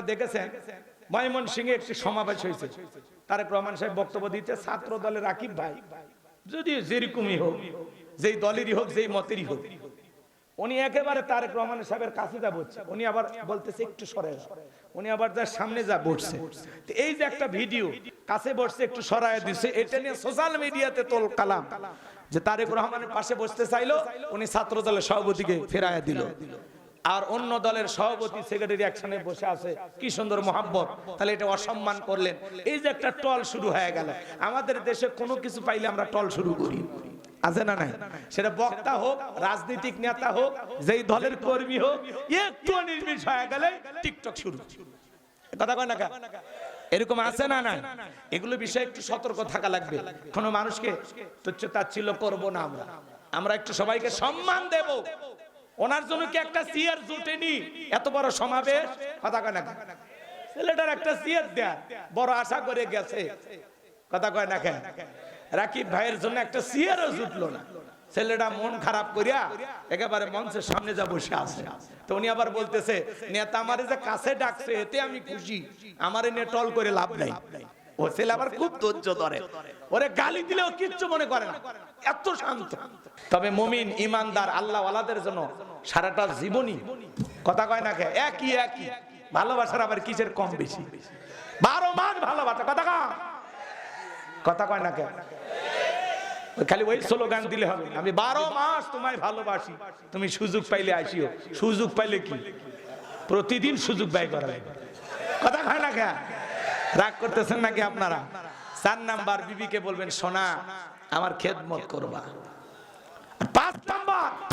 আপনারা দেখেছেন ময়মন সিংহে একটি সমাবেশ হয়েছে। তারেক রহমান সাহেব বক্তব্য দিতে ছাত্র দলের রাকিব ভাই। যদি যেরকমই হোক, যেই দলেরই হোক, যেই মতেরই হোক, উনি একেবারে তারেক রহমান সাহেবের কাছে যা বলছে, উনি আবার বলতেছে একটু সরে। উনি আবার যার সামনে যা বসছে। এই যে একটা ভিডিও, কাছে বসছে, একটু সরায় দিছে, এটা নিয়ে সোশ্যাল মিডিয়াতে তোল কালাম। যে তারেক রহমানের পাশে বসতে চাইলো, উনি ছাত্র দলের সভাপতিকে ফেরায় দিল। আর অন্য দলের সভাপতি সেক্রেটারি একসাথে বসে আছে। কি সুন্দর মোহাব্বত। তাহলে এটা অসম্মান করলেন। এই যে একটা টল শুরু হয়ে গেল। আমাদের দেশে কোনো কিছু পাইলে আমরা টল শুরু করি। আছে না নাই? সেটা বক্তা হোক, রাজনৈতিক নেতা হোক, যেই দলের কর্মী হোক, একটু নির্মিষ হয়ে গেলে টিকটক শুরু। কথা কয় না এরকম আছে না না এগুলো বিষয়ে একটু সতর্ক থাকা লাগবে। কোন মানুষকে তুচ্ছ তাচ্ছিল্য করব না আমরা। আমরা একটু সবাইকে সম্মান দেব। ওনার জন্য কি একটা সিয়ার জুটেনি? এত বড় সমাবেশ? কথা কয় না ছেলেটার একটা সিয়ার দেয়া। বড় আশা করে গেছে। কথা কয় না কেন? রাকিব ভাইয়ের জন্য একটা সিয়ারও জুটলো না। ছেলেটা মন খারাপ করিয়া একেবারে মঞ্চের সামনে যা বসে আছে। তো উনি আবার বলতেছে, নেতা আমারে যে কাছে ডাকছে, এতে আমি খুশি। আমার নিয়ে টল করে লাভ নাই। ও ছেলে আবার খুব ধৈর্য ধরে। ওরে গালি দিলেও কিচ্ছু মনে করে না। এত শান্ত। তবে মুমিন, ইমানদার আল্লাহ ওয়ালাদের জন্য সারাটা জীবনই কথা কয় না একই একই। ভালোবাসার আবার কিসের কম বেশি? বারো মাস ভালোবাসা, কথা কয়? কথা কয় না খালি ওই স্লোগান দিলে হবে। আমি বারো মাস তোমায় ভালোবাসি। তুমি সুযোগ পাইলে আসিও। সুযোগ পাইলে কি? প্রতিদিন সুযোগ ব্যয় করা কথা কয় না রাগ করতেছেন নাকি আপনারা? চার নাম্বার বিবিকে বলবেন, সোনা, আমার খেদমত করবা।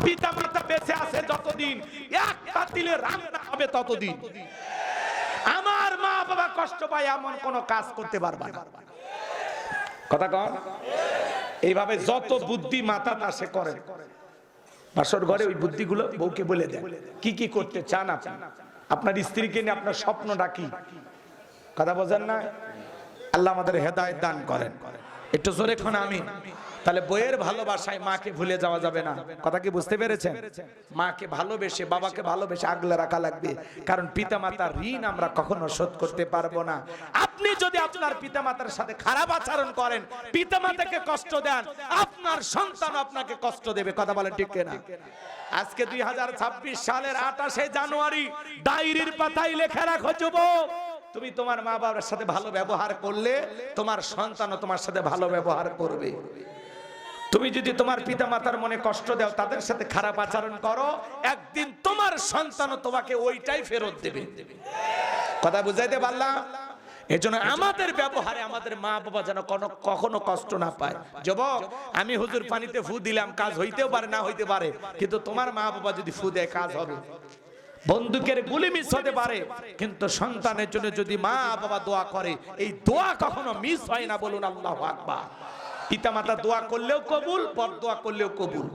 পিতা মাতা বেঁচে আছে যতদিন, এক পাতিলে রান্না হবে ততদিন। আমার মা বাবা কষ্ট পায়, এমন কোনো কাজ করতে পারবা না। কথা কন? এইভাবে যত বুদ্ধি মাথা তা সে করে বাসর ঘরে ওই বুদ্ধিগুলো বউকে বলে দেন, কি কি করতে চান আপনি? আপনার স্ত্রীকে নিয়ে আপনার স্বপ্ন ডাকি কথা বোঝেন না? আল্লাহ আমাদের হেদায়ত দান করেন। একটু জোরে খন আমি তাহলে বইয়ের ভালোবাসায় মাকে ভুলে যাওয়া যাবে না। কথা কি বুঝতে পেরেছেন? মাকে ভালোবেসে, বাবাকে ভালোবেসে আগলে রাখা লাগবে। কারণ পিতামাতার ঋণ আমরা কখনো শোধ করতে পারব না। আপনি যদি আপনার পিতামাতার সাথে খারাপ আচরণ করেন, পিতামাতাকে কষ্ট দেন, আপনার সন্তান আপনাকে কষ্ট দেবে। কথা বলেন ঠিক না আজকে দুই হাজার ছাব্বিশ সালের আঠাশে জানুয়ারি, ডায়েরির পাতায় লেখা রাখো যুবক। তুমি তোমার মা বাবার সাথে ভালো ব্যবহার করলে তোমার সন্তানও তোমার সাথে ভালো ব্যবহার করবে। তুমি যদি তোমার পিতা মাতার মনে কষ্ট দাও, তাদের সাথে খারাপ আচরণ করো, একদিন তোমার সন্তানও তোমাকে ওইটাই ফেরত দেবে। কথা বুঝাইতে পারলাম? এজন্য আমাদের ব্যবহারে আমাদের মা বাবা যেন কখনো কষ্ট না পায়। আমি হুজুর পানিতে ফু দিলাম, কাজ হইতেও পারে, না হইতে পারে, কিন্তু তোমার মা বাবা যদি ফু দেয়, কাজ হবে। বন্দুকের গুলি মিস হতে পারে, কিন্তু সন্তানের জন্য যদি মা বাবা দোয়া করে, এই দোয়া কখনো মিস হয় না বলুন আল্লাহ আকবার। পিতামাতা দোয়া করলেও কবুল পর দোয়া করলেও কবুল।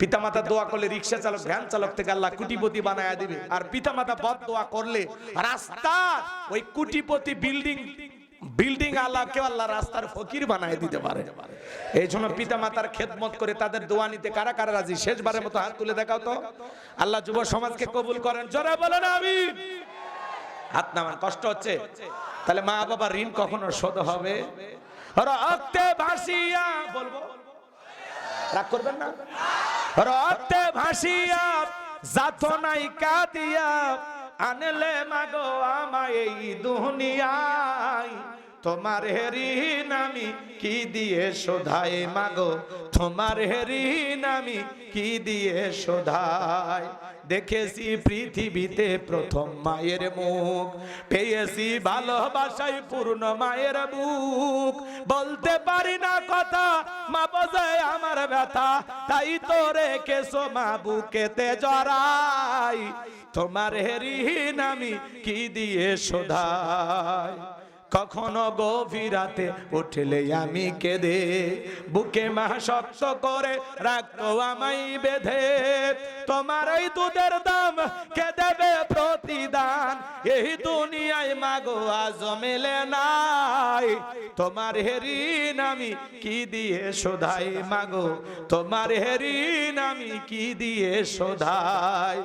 পিতামাতা দোয়া করলে রিক্সা চালক, ভ্যান চালক থেকে আল্লাহ কুটিপতি বানায় দিবে। আর পিতামাতা বদ দোয়া করলে রাস্তা, ওই কুটিপতি বিল্ডিং বিল্ডিং আল্লাহ কেউ আল্লাহ রাস্তার ফকির বানায় দিতে পারে। এই জন্য পিতা মাতার খেদমত করে তাদের দোয়া নিতে কারা কারা রাজি? শেষবারের মতো হাত তুলে দেখাও তো। আল্লাহ যুব সমাজকে কবুল করেন। জোরে বলেন আমি হাত নামান, কষ্ট হচ্ছে। তাহলে মা বাবার ঋণ কখনো শোধ হবে? রক্তে ভাসিয়া বলব? রাগ করবেন না? রক্তে ভাসিয়া জাত নাই কাঁদিয়া আনলে মাগো আমায় এই দুনিয়ায়। তোমার হেরি নামি কি দিয়ে শোধায় মাগো? তোমার হেরিন আমি কি দিয়ে শোধাই? দেখেছি পৃথিবীতে প্রথম মায়ের মুখ, পেয়েছি ভালোবাসাই পূর্ণ মায়ের বুক। বলতে পারি না কথা, মা বোঝে আমার ব্যথা, তাই তো রেখেছো মা বুকেতে জড়াই। তোমার হেরিন আমি কি দিয়ে শোধাই? কখনো গভীরাতে উঠলে আমি কেঁদে, বুকে মা শক্ত করে রাখতো আমায় বেঁধে। তোমার এই দুধের দাম কে দেবে প্রতিদান? এই দুনিয়ায় মাগো আজ মেলে নাই। তোমার হেরিন আমি কি দিয়ে শোধাই মাগো? তোমার হেরিন আমি কি দিয়ে শোধাই?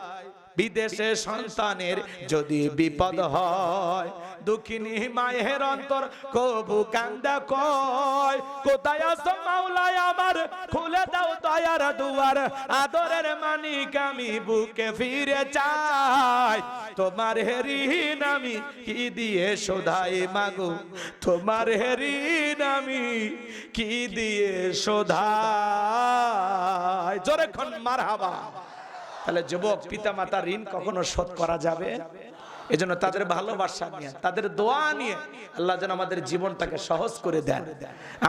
বিদেশে সন্তানের যদি বিপদ হয় দুঃখিনী মায়ের অন্তর কবু কান্দা কয় কোথায় মাওলায় আমার? খুলে দাও দয়ার দুয়ার আদরের মানিক আমি বুকে ফিরে চাই। তোমার হেরিন আমি কি দিয়ে শোধাই মাগো? তোমার হেরিন আমি কি দিয়ে শোধাই? জোরে খন মার হাবা তাহলে যুবক পিতা মাতার ঋণ কখনো শোধ করা যাবে? এজন্য তাদের ভালোবাসা নিয়ে, তাদের দোয়া নিয়ে আল্লাহ যেন আমাদের জীবনটাকে সহজ করে দেন।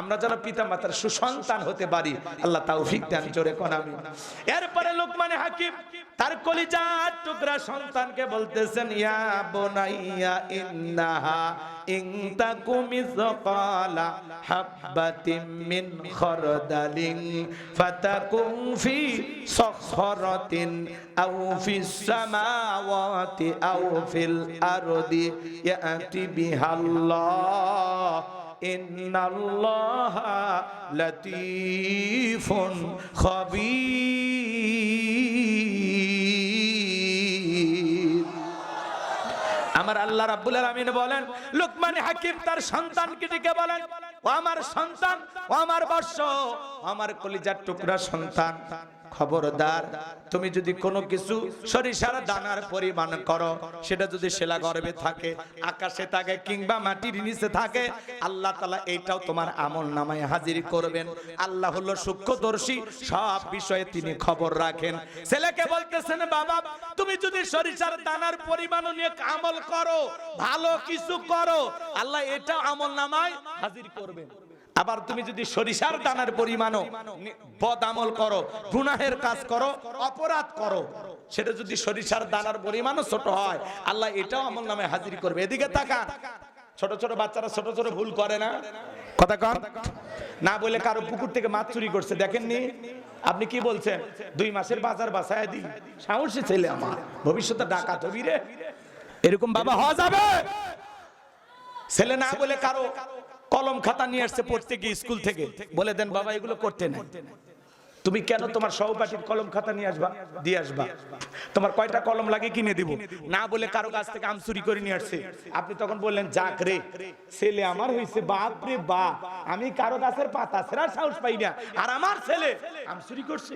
আমরা যেন পিতা মাতার সুসন্তান হতে পারি, আল্লাহ তৌফিক দেন, জোরে কোন এরপরে লোকমানে হাকিম তার কলিজার টুকরা সন্তানকে বলতেছেন, ইয়া বোনাইয়া, ইন্নাহা ইন তাকু মিসকালা হাববাতিন মিন খরদালিন ফাতাকুন ফি সখরাতিন আও ফিস সামাওয়াতি আও ফিল আরদি ইয়াতি বিহাল্লাহ ইন্নাল্লাহা লাতীফুন খবীর আল্লাহ রাব্বুল আলামিন বলেন, লুকমান হাকিম তার সন্তানকে ডেকে বলেন, ও আমার সন্তান, ও আমার বর্ষ আমার কলিজার টুকরা সন্তান। খবরদার, তুমি যদি কোনো কিছু সরিষার দানার পরিমাণ করো, সেটা যদি শিলা গর্ভে থাকে, আকাশে থাকে কিংবা মাটির নিচে থাকে, আল্লাহ তালা এইটাও তোমার আমল নামায় হাজির করবেন। আল্লাহ হলো সূক্ষ্মদর্শী, সব বিষয়ে তিনি খবর রাখেন। ছেলেকে বলতেছেন, বাবা, তুমি যদি সরিষার দানার পরিমাণ নিয়ে আমল করো, ভালো কিছু করো, আল্লাহ এটা আমল নামায় হাজির করবেন। আবার তুমি যদি সরিষার দানার পরিমাণও নি- বদ আমল করো গুনাহের কাজ করো অপরাধ করো সেটা যদি সরিষার দানার পরিমাণও ছোট হয় আল্লাহ এটাও আমল নামে হাজির করবে। এদিকে তাকান। ছোট ছোট বাচ্চারা ছোট ছোট ভুল করে না। কথা কন। না বলে কারও পুকুর থেকে মাছ চুরি করছে দেখেননি? আপনি কি বলছেন? দুই মাসের বাজার বাসায় দিই সাহসী ছেলে আমার। ভবিষ্যতে ডাকাত হবি রে। এরকম বাবা হওয়া যাবে? ছেলে না বলে কারও কলম খাতা নিয়ে আসছে পড়তে গিয়ে স্কুল থেকে। বলে দেন, বাবা, এগুলো করতে নাই। তুমি কেন তোমার সহপাঠীর কলম খাতা নিয়ে আসবা? দিয়ে আসবা। তোমার কয়টা কলম লাগে কিনে দিব? না বলে কারও কাছ থেকে আম চুরি করে নিয়ে আসছে। আপনি তখন বললেন, যাক রে, ছেলে আমার হয়েছে বাপ রে বাপ। আমি কারও গাছের পাতা সেরার সাহস পাই না। আর আমার ছেলে আম চুরি করছে।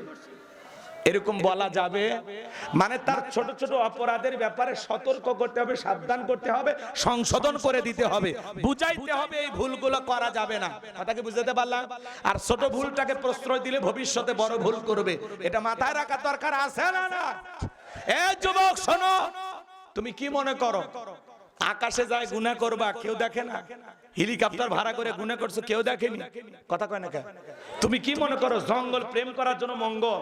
এরকম বলা যাবে? মানে তার ছোট ছোট অপরাধের ব্যাপারে সতর্ক করতে হবে, সাবধান করতে হবে, সংশোধন করে দিতে হবে। বুঝাইতে হবে এই ভুলগুলো করা যাবে না। কথাকে বুঝাতে পারলাম? আর ছোট ভুলটাকে প্রশ্রয় দিলে ভবিষ্যতে বড় ভুল করবে। এটা মাথায় রাখা দরকার আছে না না? এ যুবক, শোনো। তুমি কি মনে করো? আকাশে যায় গুনা করবা, কেউ দেখে না। হেলিকপ্টার ভাড়া করে গুনা করছ, কেউ দেখেনি। কথা কয় না? তুমি কি মনে করো, জঙ্গল প্রেম করার জন্য মঙ্গল?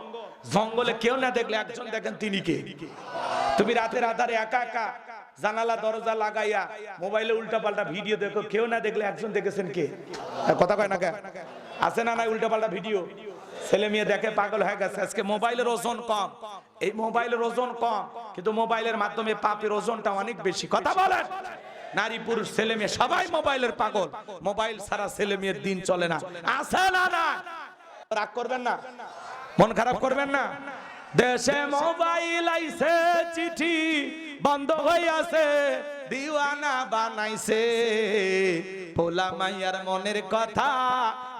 জঙ্গলে কেউ না দেখলে একজন দেখেন তিনি কে? তুমি রাতের আধারে একা একা জানালা, দরজা লাগাইয়া মোবাইলে উল্টা পাল্টা ভিডিও দেখো, কেউ না দেখলে একজন দেখেছেন কে? কথা কয় না আছে না নাই উল্টা পাল্টা ভিডিও? ছেলে মেয়ে দেখে পাগল হয়ে গেছে। আজকে মোবাইলের ওজন কম। এই মোবাইলের ওজন কম, কিন্তু মোবাইলের মাধ্যমে পাপের ওজনটা অনেক বেশি। কথা বলেন। নারী, পুরুষ, ছেলে, মেয়ে, সবাই মোবাইলের পাগল। মোবাইল ছাড়া ছেলে মেয়ের দিন চলে না। আছে না না রাগ করবেন না? মন খারাপ করবেন না? দেশে মোবাইল আইছে, চিঠি বন্ধ হইয়াছে দিওয়ানা বানাইছে। পোলা মাইয়ার মনের কথা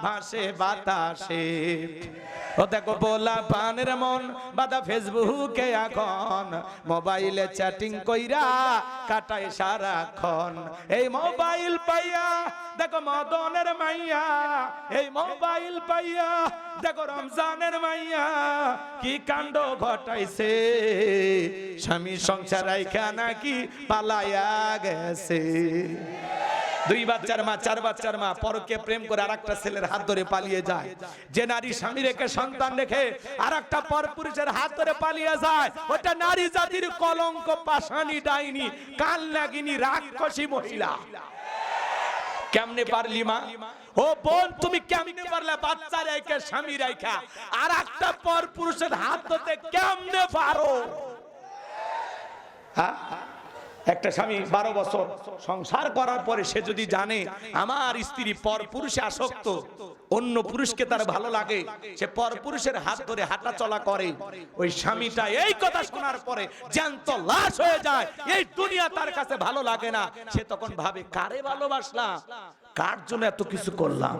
ভাসে বাতাসে। ও দেখো পোলা পানের মন, বাদা ফেসবুকে এখন মোবাইলে চ্যাটিং কইরা কাটায় সারাক্ষণ। এই মোবাইল পাইয়া, দেখো মদনের মাইয়া, এই মোবাইল পাইয়া, দেখো রমজানের মাইয়া, কি কাণ্ড ঘটাইছে। স্বামী সংসার রাইখা নাকি পালায়া গেছে। দুই বাচ্চার মা, চার বাচ্চার মা পরকে প্রেম করে আর একটা ছেলের হাত ধরে পালিয়ে যায়। যে নারী স্বামী রেখে সন্তান রেখে আর একটা পর পুরুষের হাত ধরে পালিয়ে যায়, ওটা নারী জাতির কলঙ্ক পাশানি ডাইনি, কাল নাগিনী, রাক্ষসী মহিলা। কেমনে পারলি মা? ও বোন, তুমি কেমনে পারলে বাচ্চা রেখে, স্বামী রেখা? আর একটা পর পুরুষের হাত ধরতে কেমনে পারো? হ্যাঁ? একটা স্বামী বারো বছর সংসার করার পরে সে যদি জানে আমার স্ত্রী পর পুরুষে আসক্ত, অন্য পুরুষকে তার ভালো লাগে, সে পর পুরুষের হাত ধরে হাঁটা চলা করে, ওই স্বামীটা এই কথা শোনার পরে জ্যান্ত লাশ হয়ে যায়, এই দুনিয়া তার কাছে ভালো লাগে না। সে তখন ভাবে, কারে ভালোবাসলাম? কার জন্য এত কিছু করলাম?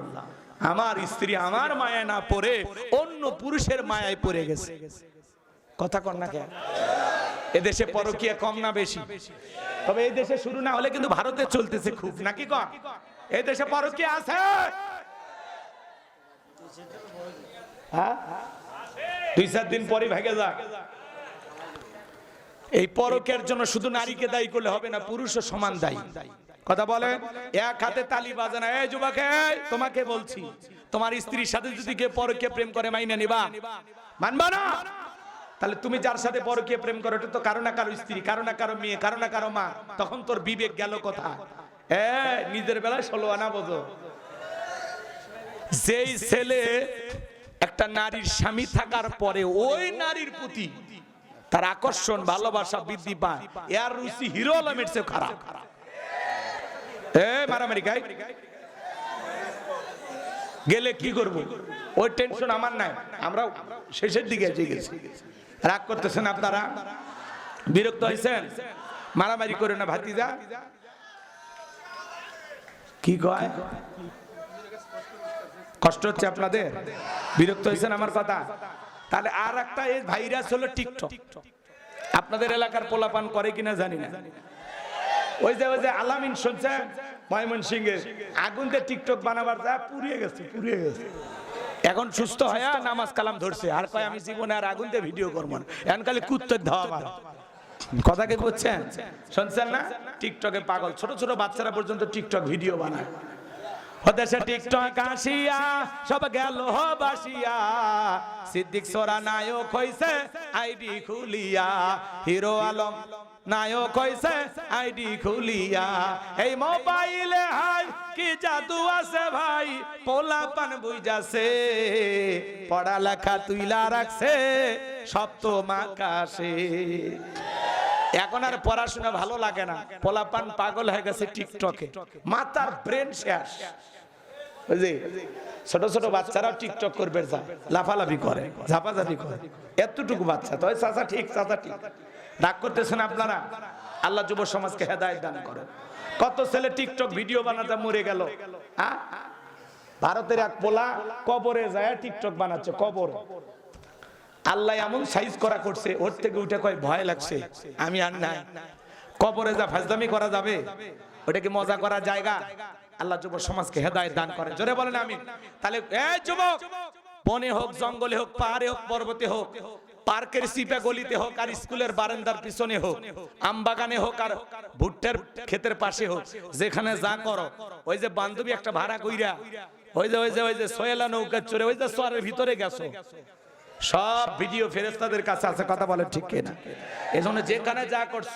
আমার স্ত্রী আমার মায়া না পড়ে অন্য পুরুষের মায়ায় পড়ে গেছে। কথা কর না কেন? এদেশে পরকিয়া কম না বেশি। তবে এই দেশে শুরু না হলে কিন্তু ভারতে চলতেছে খুব নাকি কম এই দেশে পরকিয়া আছে। হ্যাঁ? দুই চার দিন পরে ভেগে যা এই পরকের জন্য শুধু নারীকে দায়ী করলে হবে না পুরুষও সমান দায়ী। কথা বলে? এক হাতে তালি বাজে না এই যুবক তোমাকে বলছি তোমার স্ত্রীর সাথে যদি কে পরকে প্রেম করে মাইনে নিবা। মানবা না? তাহলে তুমি যার সাথে পরকে প্রেম করো, এটা তো কারও না কারও স্ত্রী, কারও না কারও মেয়ে, কারও না কারও মা, তখন তোর বিবেক গেল কথা এ, নিজের বেলায় ষোলো আনা বোঝো। যেই ছেলে একটা নারীর স্বামী থাকার পরে ওই নারীর প্রতি তার আকর্ষণ, ভালোবাসা বৃদ্ধি পায়। এর রুচি হিরো আলমের চেয়ে খারাপ। এ, মারামারি গাই গেলে কি করব? ওই টেনশন আমার নাই। আমরা শেষের দিকে এসে গেছি। রাগ করতেছেন আপনারা? বিরক্ত হয়েছেন? মারামারি করে না ভাতিজা? কি কয়? কষ্ট হচ্ছে আপনাদের? বিরক্ত হয়েছেন আমার কথা? তাহলে আর একটা এই ভাইরাস হলো টিকটক। আপনাদের এলাকার পোলাপান করে কিনা জানি না। ওই যে ওই যে আলামিন শুনছে ময়মন সিংহে আগুন দিয়ে টিকটক বানাবার যা পুড়িয়ে গেছে পুড়িয়ে গেছে। এখন সুস্থ হয়ে নামাজ কালাম ধরছে। আর কয়, আমি জীবনে আর আগুন দিয়ে ভিডিও করব না। এখন খালি কুত্তের ধাওয়া কথা কি বুঝছেন? শুনছেন না? টিকটকে পাগল। ছোট ছোট বাচ্চারা পর্যন্ত টিকটক ভিডিও বানায়। হদেশে টিকটক আসিয়া, সব গেল বাসিয়া। সিদ্দিক সোরা নায়ক হইছে, আইডি খুলিয়া। হিরো আলম নায়ক হইছে আইডি খুলিয়া। এই মোবাইলে হাই, কি জাদু আছে ভাই? পোলা পান বুঝাছে পড়ালেখা তুইলা রাখছে সপ্তম আকাশে এখন আর পড়াশোনা ভালো লাগে না। পোলাপান পাগল হয়ে গেছে টিকটকে। মাথার ব্রেন শেষ। বুঝলি ছোট ছোট বাচ্চারাও টিকটক করবে লাফালাফি করে, ঝাপাঝাপি করে। এতটুকু বাচ্চা। তো চাচা ঠিক চাচা ঠিক। রাগ করতেছেন আপনারা? আল্লাহ যুব সমাজকে হেদায়ত দান করেন। কত ছেলে টিকটক ভিডিও বানাতে মরে গেল। ভারতের এক পোলা কবরে যায়, টিকটক বানাচ্ছে, কবর। আল্লাহ এমন সাইজ করা করছে, ওর থেকে উঠে কয়, ভয় লাগছে, আমি আর নাই। কবরে যা ফাজদামি করা যাবে, ওটা কি মজা করার জায়গা? আল্লাহ যুব সমাজকে হেদায়েত দান করেন। জোরে বলেন আমি তাহলে, এই যুবক, বনে হোক, জঙ্গলে হোক, পাহাড়ে হোক, পর্বতে হোক পার্কের সিপে গলিতে হোক আর স্কুলের বারান্দার পিছনে হোক, আম বাগানে হোক আর ভুট্টার ক্ষেতের পাশে হোক, যেখানে যা করো, ওই যে বান্ধবী একটা ভাড়া কইরা, ওই যে ওই যে ওই যে সোয়েলা নৌকা চড়ে, ওই যে সোয়ারের ভিতরে গেছো। সব ভিডিও ফেরেস্তাদের কাছে আছে, কথা বলে ঠিক কিনা? এজন্য যেখানে যা করছ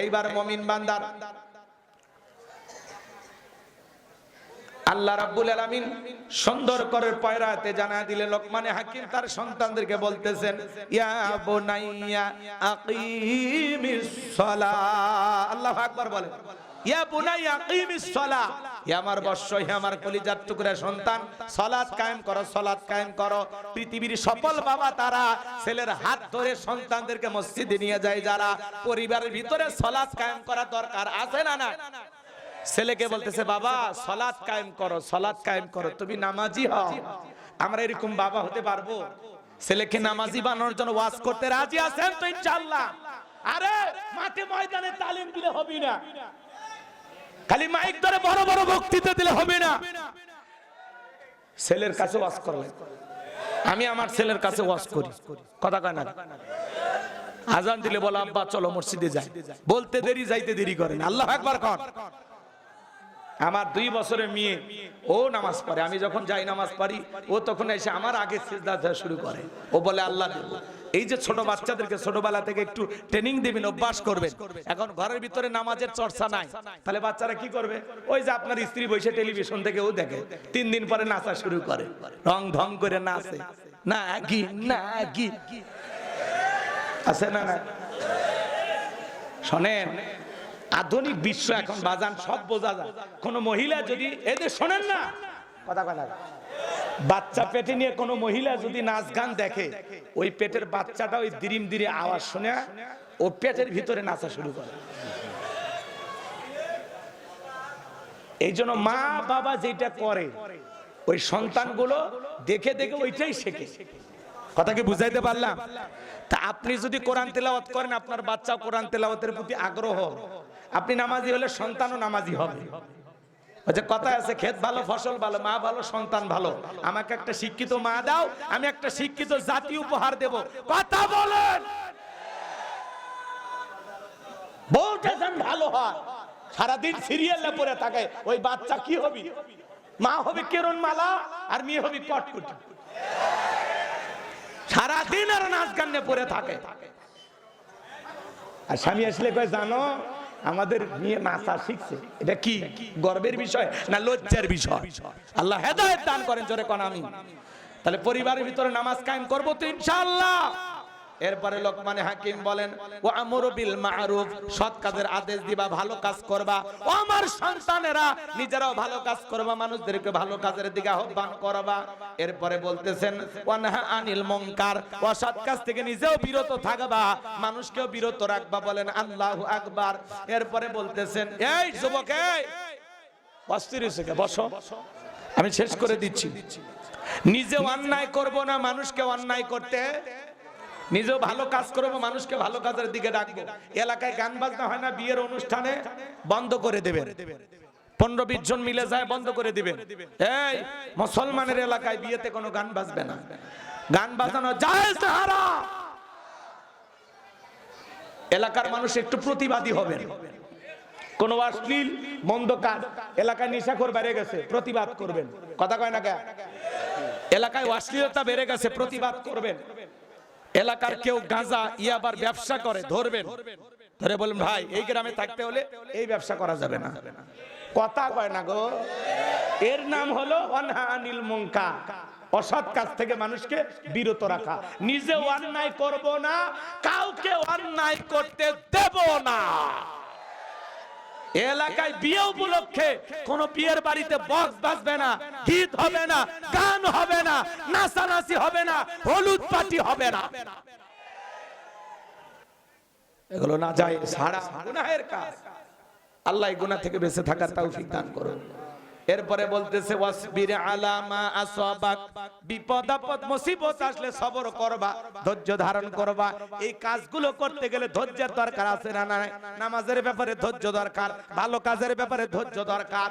এইবার মমিন বান্দার। আল্লাহ রাব্বুল আলামিন সুন্দর করে পয়রাতে জানা দিলে লোকমানে হাকিম তার সন্তানদেরকে বলতেছেন, ইয়া বুনাইয়া আকিমিস সালাহ আল্লাহু আকবার বলেন। ইয়া হে আমার বর্ষ আমার কলিজার টুকরা সন্তান সালাত কায়েম করো সালাত কায়েম করো। পৃথিবীর সফল বাবা তারা, ছেলের হাত ধরে সন্তানদেরকে মসজিদে নিয়ে যায় যারা। পরিবারের ভিতরে সালাত কায়েম করা দরকার আছে না না ছেলেকে বলতেছে, বাবা, সলাৎ কায়েম করো, সলাৎ কায়েম করো, তুমি নামাজি হও। আমরা এরকম বাবা হতে পারব? ছেলেকে নামাজি বানানোর জন্য ওয়াজ করতে রাজি আছেন তো ইনশাআল্লাহ? আরে, মাঠে ময়দানে তালিম দিলে হবে না। খালি মাইক ধরে বড় বড় বক্তৃতা দিলে হবে না। ছেলের কাছে ওয়াজ করলে আমি আমার ছেলের কাছে ওয়াজ করি। কথা কয় না? আজান দিলে বলো, আব্বা, চলো মসজিদে যাই। বলতে দেরি, যাইতে দেরি করেন আল্লাহ একবার কর আমার দুই বছরের মেয়ে, ও নামাজ পড়ে। আমি যখন যাই নামাজ পড়ি, ও তখন এসে আমার আগে সিজদা দেওয়া শুরু করে। ও বলে, আল্লাহ দেব। এই যে ছোট বাচ্চাদেরকে ছোটবেলা থেকে একটু ট্রেনিং দিবেন, অভ্যাস করবেন, এখন ঘরের ভিতরে নামাজের চর্চা নাই। তাহলে বাচ্চারা কি করবে? ওই যে আপনার স্ত্রী বসে টেলিভিশন থেকে ও দেখে, তিন দিন পরে নাচা শুরু করে। রং ঢং করে নাচে। না গি না গি আছে না না শোনেন আধুনিক বিশ্ব এখন বাজান সব বোঝা যায়। কোন মহিলা যদি এদের শোনেন না। কথা কথা বাচ্চা পেটে নিয়ে কোনো মহিলা যদি নাচ গান দেখে ওই পেটের বাচ্চাটা ওই দিরিম দিরে আওয়াজ শুনে ও পেটের ভিতরে নাচা শুরু করে। এই জন্য মা বাবা যেটা করে ওই সন্তানগুলো দেখে দেখে ওইটাই শেখে। কথা কি বুঝাইতে পারলাম? তা আপনি যদি কোরআন তেলাওয়াত করেন, আপনার বাচ্চা কোরআন তেলাওয়াতের প্রতি আগ্রহ। আপনি নামাজি হলে সন্তানও নামাজি হবে। যে কথা আছে ক্ষেত ভালো, ফসল ভালো, মা ভালো, সন্তান ভালো। আমাকে একটা শিক্ষিত মা দাও, আমি একটা শিক্ষিত জাতি উপহার দেব। কথা বলেন! যেন ভালো হয়, সারাদিন সিরিয়ালে পরে থাকে, ওই বাচ্চা কি হবি? মা হবে কেরন মালা আর মেয়ে হবি কটকুটি। সারাদিন আর নাচ গানে পরে থাকে। আর স্বামী আসলে কয়, জানো, আমাদের মেয়ে নাচা শিখছে। এটা কি, গর্বের বিষয় না লজ্জার বিষয়? আল্লাহ হেদায়ত দান করেন, জোরে কোন আমি। তাহলে পরিবারের ভিতরে নামাজ কায়েম করব তো ইনশাআল্লাহ। এরপরে লোকমানে হাকিম বলেন, ও আমরু বিল মারুফ, সৎ কাজের আদেশ দিবা, ভালো কাজ করবা। ও আমার সন্তানেরা, নিজেরাও ভালো কাজ করবা, মানুষদেরকে ভালো কাজের দিকে আহ্বান করবা। এরপরে বলতেছেন, ওয়ানহা আনিল মুনকার অসৎ কাজ থেকে নিজেও বিরত থাকবা, মানুষকেও বিরত রাখবা। বলেন, আল্লাহু আকবার। এরপরে বলতেছেন, এই যুবক, এই! অস্থির বসো। আমি শেষ করে দিচ্ছি। নিজে অন্যায় করব না, মানুষকে অন্যায় করতে নিজেও ভালো কাজ করব, মানুষকে ভালো কাজের দিকে ডাকবো। এলাকায় গান বাজনা হয় না, বিয়ের অনুষ্ঠানে বন্ধ করে দেবেন। পনেরো বিশ জন মিলে যায়, বন্ধ করে দিবেন। এই, মুসলমানের এলাকায় বিয়েতে কোনো গান বাজবে না। গান বাজানো জায়েজ না হারাম। এলাকার মানুষ একটু প্রতিবাদী হবেন। কোন অশ্লীল, মন্দ কাজ। এলাকায় নিশাখোর বেড়ে গেছে, প্রতিবাদ করবেন। কথা কয় না কে? এলাকায় অশ্লীলতা বেড়ে গেছে, প্রতিবাদ করবেন। এলাকার কেউ গাঁজা ইয়াবার ব্যবসা করে, ধরবেন। ধরে বলুন, ভাই, এই গ্রামে থাকতে হলে এই ব্যবসা করা যাবে না। কথা কয় না গো। এর নাম হলো অনহানিল মঙ্কা অসৎ কাজ থেকে মানুষকে বিরত রাখা। নিজে অন্যায় করব না, কাউকে অন্যায় করতে দেব না। এলাকায় বিয়ে উপলক্ষে কোন বিয়ের বাড়িতে বক্স বাজবে না, গীত হবে না, গান হবে না, নাচানাচি হবে না, হলুদ পাটি হবে না। এগুলো না যায়, সারা গুনাহের কাজ। আল্লাহ গুনাহ থেকে বেঁচে থাকার তৌফিক দান করুন। এরপরে বলতেছে, ওয়াসবির আসাবাক। বিপদ আপদ, মুসিবত আসলে সবর করবা, ধৈর্য ধারণ করবা। এই কাজগুলো করতে গেলে ধৈর্যের দরকার আছে না নামাজের ব্যাপারে ধৈর্য দরকার, ভালো কাজের ব্যাপারে ধৈর্য দরকার।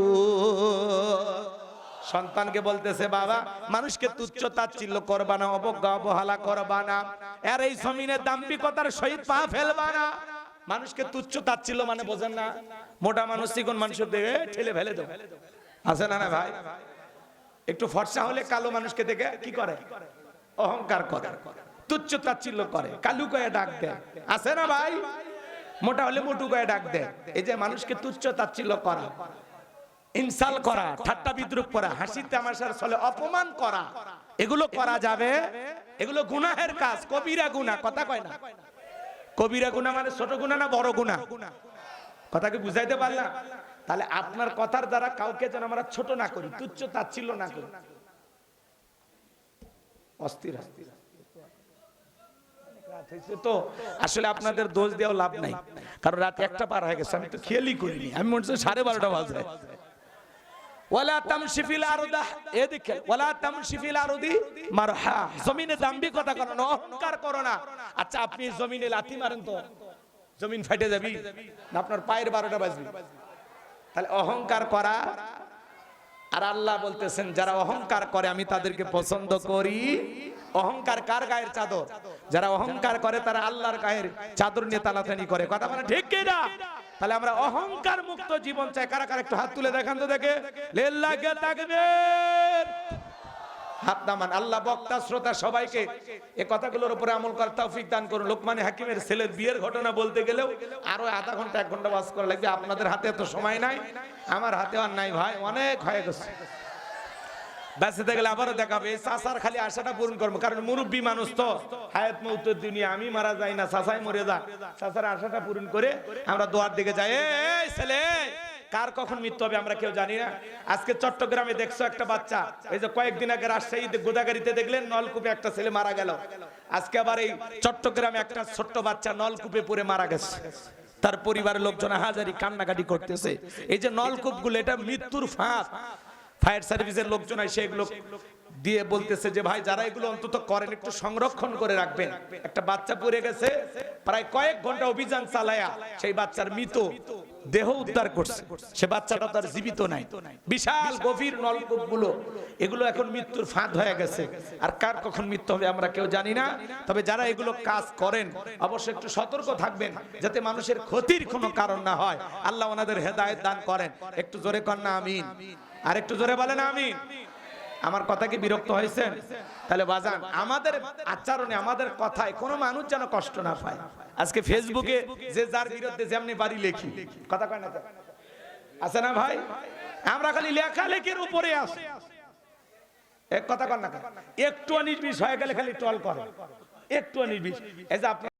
সন্তানকে বলতেছে, বাবা, মানুষকে তুচ্ছ তাচ্ছিল্য করবা না, অবজ্ঞা, অবহেলা করবা না। আর এই জমিনের দাম্পিকতার সহিত পা ফেলবা না। মানুষকে তুচ্ছ তাচ্ছিল্য মানে বোঝেন না। মোটা মানুষ, চিকন মানুষের দেখে ঠেলে ফেলে দেবো। আছে না না ভাই? একটু ফর্সা হলে কালো মানুষকে দেখে কি করে? অহংকার করে। তুচ্ছ তাচ্ছিল্য করে। কালু কয়ে ডাক দেয় আছে না ভাই? মোটা হলে মোটু কয়ে ডাক দেয় এই যে মানুষকে তুচ্ছ তাচ্ছিল্য করা। ইনসাল করা ঠাট্টা বিদ্রুপ করা হাসি তামাশার ছলে অপমান করা। এগুলো করা যাবে? এগুলো গুনাহের কাজ কবিরা গুনাহ কথা কয় না? কবিরা গুনাহ মানে ছোট গুনাহ না বড় গুনাহ কথা কি বুঝাইতে পারলাম তাহলে আপনার কথার দ্বারা কাউকে যেন আমরা ছোট না করি তুচ্ছ তাচ্ছিল্য না করি। অস্থির অস্থির। তো আসলে আপনাদের দোষ দেওয়া লাভ নাই। কারণ রাত একটা পার হয়ে গেছে আমি তো খেয়ালই করিনি। আমি মনে হচ্ছে সাড়ে বারোটা বাজে। অহংকার আচ্ছা আপনার পায়ের বারোটা তাহলে অহংকার করা, আর আল্লাহ বলতেছেন, যারা অহংকার করে, আমি তাদেরকে পছন্দ করি। অহংকার কার গায়ের চাদর? যারা অহংকার করে, তারা আল্লাহর গায়ের চাদর নিয়ে তালাতানি করে। কথা বলে ঠিক কি না তাহলে আমরা অহংকার মুক্ত জীবন চাই। কারা কারা একটু হাত তুলে দেখান তো দেখে। হাত নামান। আল্লাহ বক্তা, শ্রোতা সবাইকে এ কথাগুলোর উপরে আমল করার তৌফিক দান করুন। লোকমানে হাকিমের ছেলের বিয়ের ঘটনা বলতে গেলেও আরও আধা ঘণ্টা, এক ঘণ্টা বাস করা লাগবে। আপনাদের হাতে এত সময় নাই। আমার হাতে আর নাই ভাই, অনেক হয়ে গেছে। গেলে আবারও দেখাবে খালি আশাটা পূরণ করব। কারণ মুরব্বী মানুষ তো। হায়াত দুনিয়া আমি মারা যাই না মরে যা আশাটা পূরণ করে আমরা দোয়ার দিকে যাই। এই, ছেলে কার কখন মৃত্যু হবে আমরা কেউ জানি না। আজকে চট্টগ্রামে দেখছ একটা বাচ্চা। এই যে কয়েকদিন আগে রাজশাহীতে গোদাগাড়িতে দেখলেন নলকূপে একটা ছেলে মারা গেল। আজকে আবার এই চট্টগ্রামে একটা ছোট্ট বাচ্চা নলকূপে পড়ে মারা গেছে। তার পরিবারের লোকজন হাজারি কান্নাকাটি করতেছে। এই যে নলকূপ নলকূপগুলো এটা মৃত্যুর ফাঁদ। ফায়ার সার্ভিসের লোকজন এসে এগুলো দিয়ে বলতেছে যে, ভাই, যারা এগুলো অন্তত করেন, একটু সংরক্ষণ করে রাখবেন। একটা বাচ্চা পড়ে গেছে, প্রায় কয়েক ঘণ্টা অভিযান চালায়া সেই বাচ্চার মৃত দেহ উদ্ধার করছে। সে বাচ্চাটা তার জীবিত নাই। বিশাল গভীর নলকূপগুলো এগুলো এখন মৃত্যুর ফাঁদ হয়ে গেছে। আর কার কখন মৃত্যু হবে আমরা কেউ জানি না। তবে যারা এগুলো কাজ করেন অবশ্যই একটু সতর্ক থাকবেন, যাতে মানুষের ক্ষতির কোনো কারণ না হয়। আল্লাহ ওনাদের হেদায়েত দান করেন। একটু জোরে কন্যা আমিন। আর একটু জোরে বলেন আমিন। আমার কথা কি বিরক্ত হয়েছেন? তাহলে বাজান, আমাদের আচরণে, আমাদের কথায় কোনো মানুষ যেন কষ্ট না পায়। আজকে ফেসবুকে যে যার বিরুদ্ধে যেমনি বাড়ি লেখি। কথা কয় না আছে না ভাই? আমরা খালি লেখালেখির উপরে আসি। এক কথা কর না একটু নির্বিষ হয়ে গেলে খালি টল করে। একটু নির্বিষ। এই যে আপনার